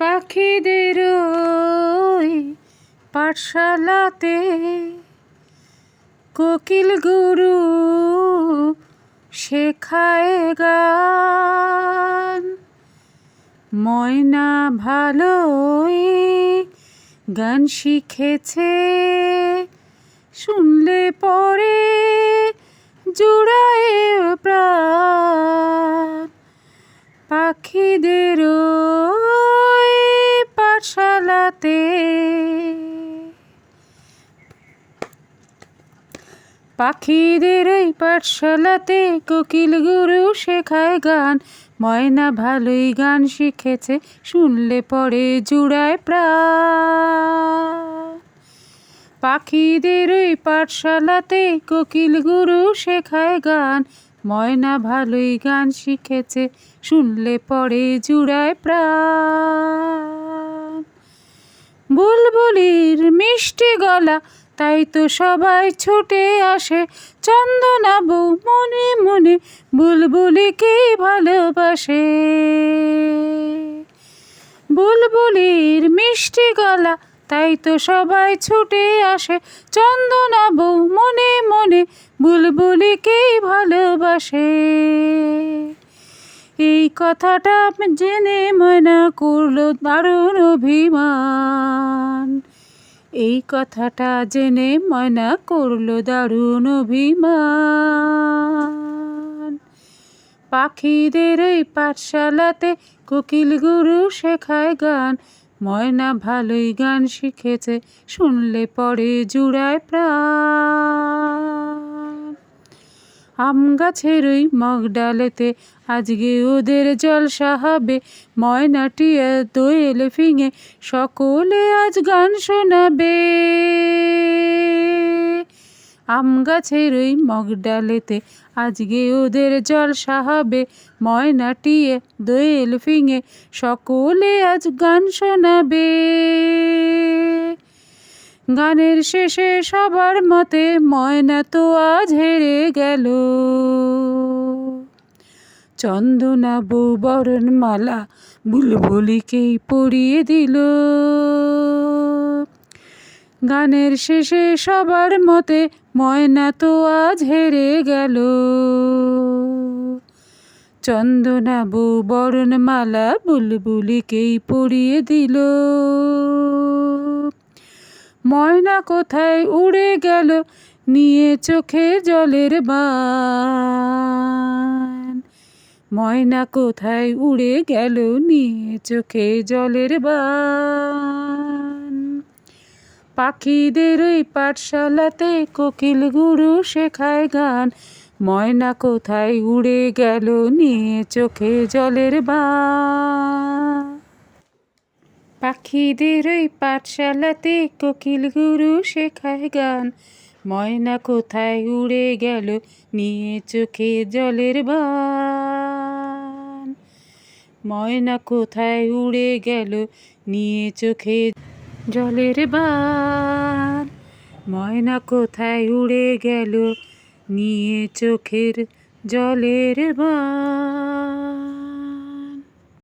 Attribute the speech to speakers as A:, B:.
A: পাখিদের পাঠশালাতে কোকিল গুরু শেখায় গান। ময়না ভালোই গান শিখেছে, শুনলে পরে জুড়ায় প্রাণ। পাখিদের ওই পাঠশালাতে পাখিদের ওই পাঠশালাতে কোকিল গুরু শেখায় গান। ময়না ভালোই গান শিখেছে, শুনলে পরে জুড়ায় প্রাণ। পাখিদের ওই পাঠশালাতে কোকিল গুরু শেখায় গান। ময়না ভালোই গান শিখেছে, শুনলে পরে জুড়ায় প্রাণ। বুলবুলির মিষ্টি গলা, তাই তো সবাই ছুটে আসে চন্দনা বউ মনে মনে বুলবুলিকে ভালোবাসে? বুলবুলির মিষ্টি গলা, তাই তো সবাই ছুটে আসে চন্দনা বউ মনে মনে বুলবুলিকেই ভালোবাসে? এই কথাটা জেনে ময়না করল দারুণ অভিমান। এই কথাটা জেনে ময়না করল দারুণ অভিমান। পাখিদের এই পাঠশালাতে কোকিল গুরু শেখায় গান। ময়না ভালোই গান শিখেছে, শুনলে পরে জুড়ায় প্রাণ। আম গাছের ওই মগ ডালেতে আজকে ওদের জলসা হবে। ময়না টিয়া দোয়েল ফিঙে সকলে আজ গান শোনাবে। আম গাছের ওই মগ ডালেতে আজকে ওদের জলসা হবে। ময়না টিয়ে দোয়েল ফিঙে সকলে আজ গান শোনাবে। গানের শেষে সবার মতে ময়না তো আজ হেরে গেল। চন্দনা বরণ মালা বুলবুলিকেই পরিয়ে দিল। গানের শেষে সবার মতে ময়না তো আজ হেরে গেল। চন্দনা বরণ মালা বুলবুলিকেই পরিয়ে দিল। ময়না কোথায় উড়ে গেল? নিয়ে চোখে জলের বান। ময়না কোথায় উড়ে গেল? নিয়ে চোখে জলের বান। পাখিদের ওই পাঠশালাতে কোকিল গুরু শেখায় গান। ময়না কোথায় উড়ে গেল? নিয়ে চোখে জলের বান। পাখিদের ওই পাঠশালাতে কোকিল গুরু শেখায় গান। ময়না কোথায় উড়ে গেল নিয়ে চোখে জলের বান। ময়না কোথায় উড়ে গেল নিয়ে চোখে জলের বান। ময়না কোথায় উড়ে গেল নিয়ে চোখের জলের বান।